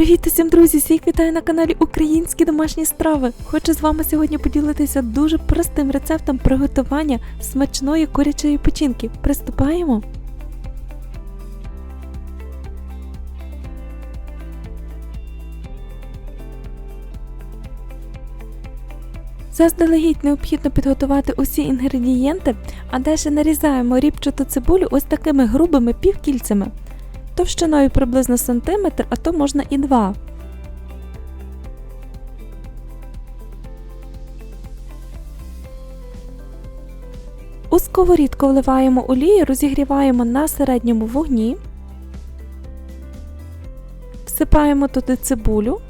Привіт усім, друзі! Всіх вітаю на каналі Українські домашні страви. Хочу з вами сьогодні поділитися дуже простим рецептом приготування смачної курячої печінки. Приступаємо. Заздалегідь необхідно підготувати усі інгредієнти, а далі нарізаємо рібчату цибулю ось такими грубими півкільцями, товщиною приблизно сантиметр, а то можна і два. У сковорідку вливаємо олію, розігріваємо на середньому вогні, всипаємо туди цибулю.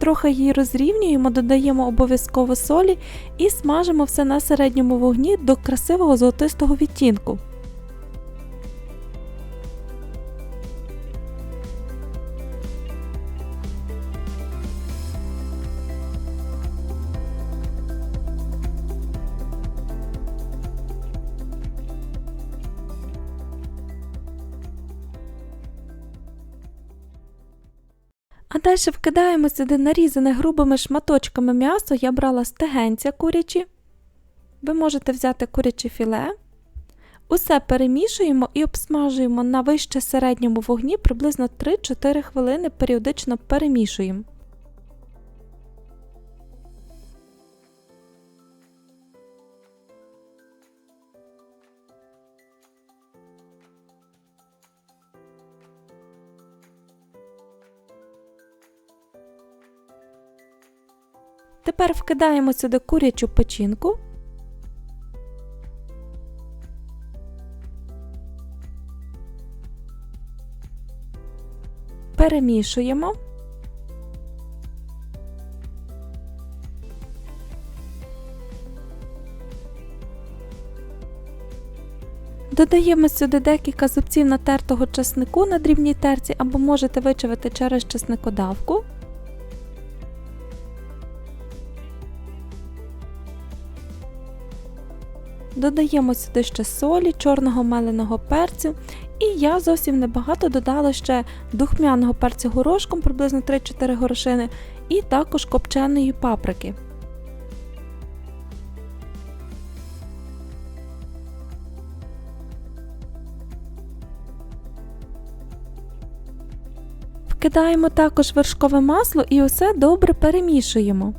Трохи її розрівнюємо, додаємо обов'язково солі і смажимо все на середньому вогні до красивого золотистого відтінку. А далі вкидаємо сюди нарізане грубими шматочками м'ясо. Я брала стегенця курячі. Ви можете взяти куряче філе. Усе перемішуємо і обсмажуємо на вище середньому вогні приблизно 3-4 хвилини, періодично перемішуємо. Тепер вкидаємо сюди курячу печінку. Перемішуємо. Додаємо сюди декілька зубців натертого часнику на дрібній терці або можете вичавити через часникодавку. Додаємо сюди ще солі, чорного меленого перцю. І я зовсім небагато додала ще духмяного перцю горошком, приблизно 3-4 горошини, і також копченої паприки. Вкидаємо також вершкове масло і усе добре перемішуємо.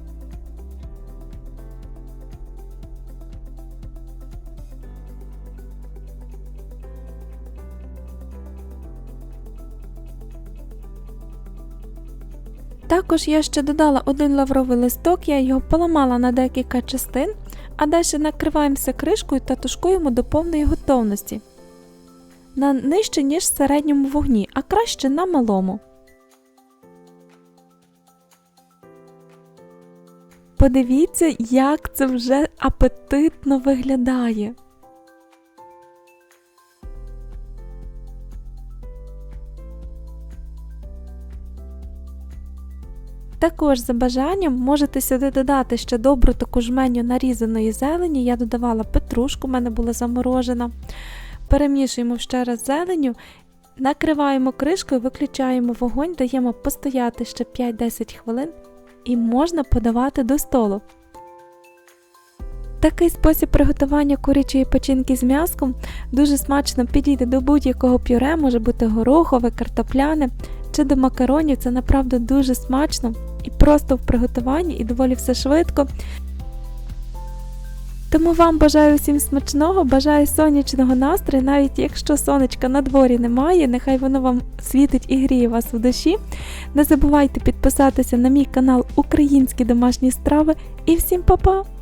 Також я ще додала один лавровий листок, я його поламала на декілька частин, а далі накриваємося кришкою та тушкуємо до повної готовності. На нижче, ніж середньому вогні, а краще на малому. Подивіться, як це вже апетитно виглядає. Також за бажанням можете сюди додати ще добру таку жменю нарізаної зелені. Я додавала петрушку, в мене була заморожена. Перемішуємо ще раз зеленю, накриваємо кришкою, виключаємо вогонь, даємо постояти ще 5-10 хвилин і можна подавати до столу. Такий спосіб приготування курячої печінки з м'яском дуже смачно підійде до будь-якого пюре, може бути горохове, картопляне чи до макаронів. Це направду дуже смачно і просто в приготуванні, і доволі все швидко. Тому вам бажаю всім смачного, бажаю сонячного настрою, навіть якщо сонечка на дворі немає, нехай воно вам світить і гріє вас в душі. Не забувайте підписатися на мій канал Українські домашні страви і всім па-па!